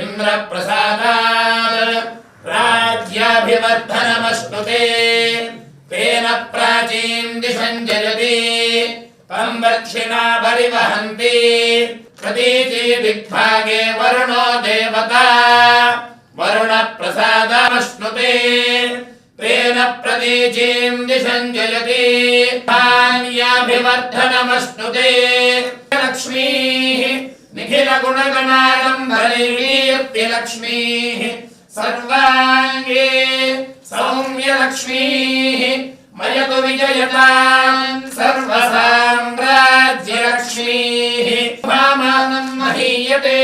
इन्द्रप्रसादात् राज्याभिवर्धनमश्नुते तेन प्राचीन् दिशम् जयति तम् दक्षिणा परिवहन्ति प्रतीची दिग्भागे वरुणो देवता वरुणप्रसादमश्नुते तेन प्रतीचीम् दिशम् जयति धान्याभिवर्धनमश्नुते लक्ष्मीः निखिलगुणगणाडम्बरीर्ति लक्ष्मीः सर्वाङ्गे सौम्यलक्ष्मीः मयतु विजयताम् सर्वसाम्राज्यलक्ष्मीः भामानम् महीयते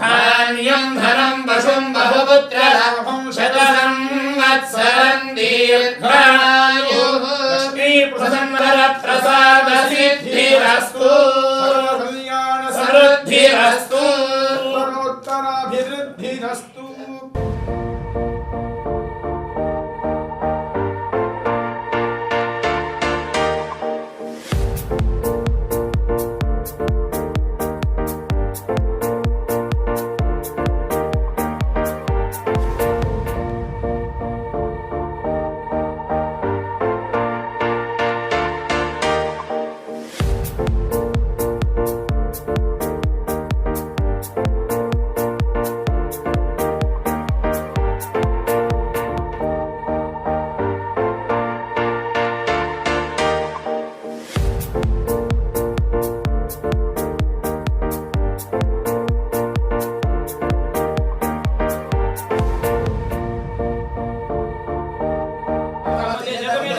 धान्यम् धनम् वशुम् बहुपुत्रलाभम् शतसंवत्सरम् दीर्घायुः लक्ष्मीप्रसन्नरप्रसादसिद्धिरस्तु nasce tudo.